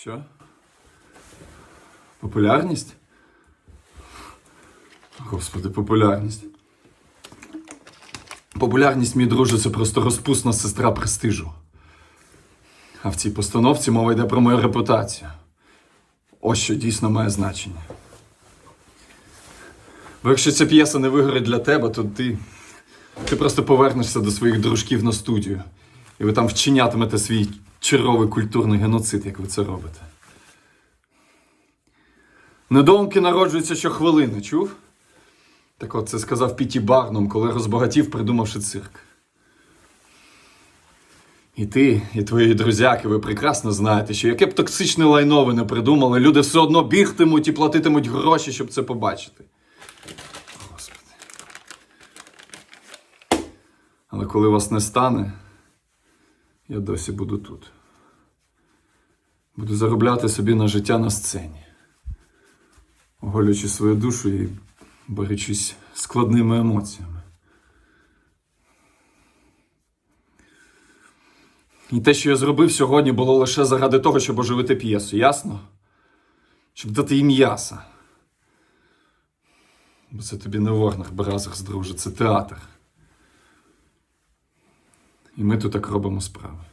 Що? Популярність? Господи, популярність. Популярність, мій друже, це просто розпусна сестра престижу. А в цій постановці мова йде про мою репутацію. Ось що дійсно має значення. Бо якщо ця п'єса не вигорить для тебе, то ти, ти просто повернешся до своїх дружків на студію. І ви там вчинятимете свій черговий культурний геноцид, як ви це робите. Недоумки народжуються щохвилини, чув? Так от це сказав Піті Барнум, коли розбагатів, придумавши цирк. І ти, і твої друзяки, ви прекрасно знаєте, що яке б токсичне лайно ви не придумали, люди все одно бігтимуть і платитимуть гроші, щоб це побачити. Господи. Але коли вас не стане, я досі буду тут. Буду заробляти собі на життя на сцені, оголюючи свою душу і борючись складними емоціями. І те, що я зробив сьогодні, було лише заради того, щоб оживити п'єсу, ясно? Щоб дати їм м'яса. Бо це тобі не Ворнер Бразерс, друже, це театр. І ми тут так робимо справи.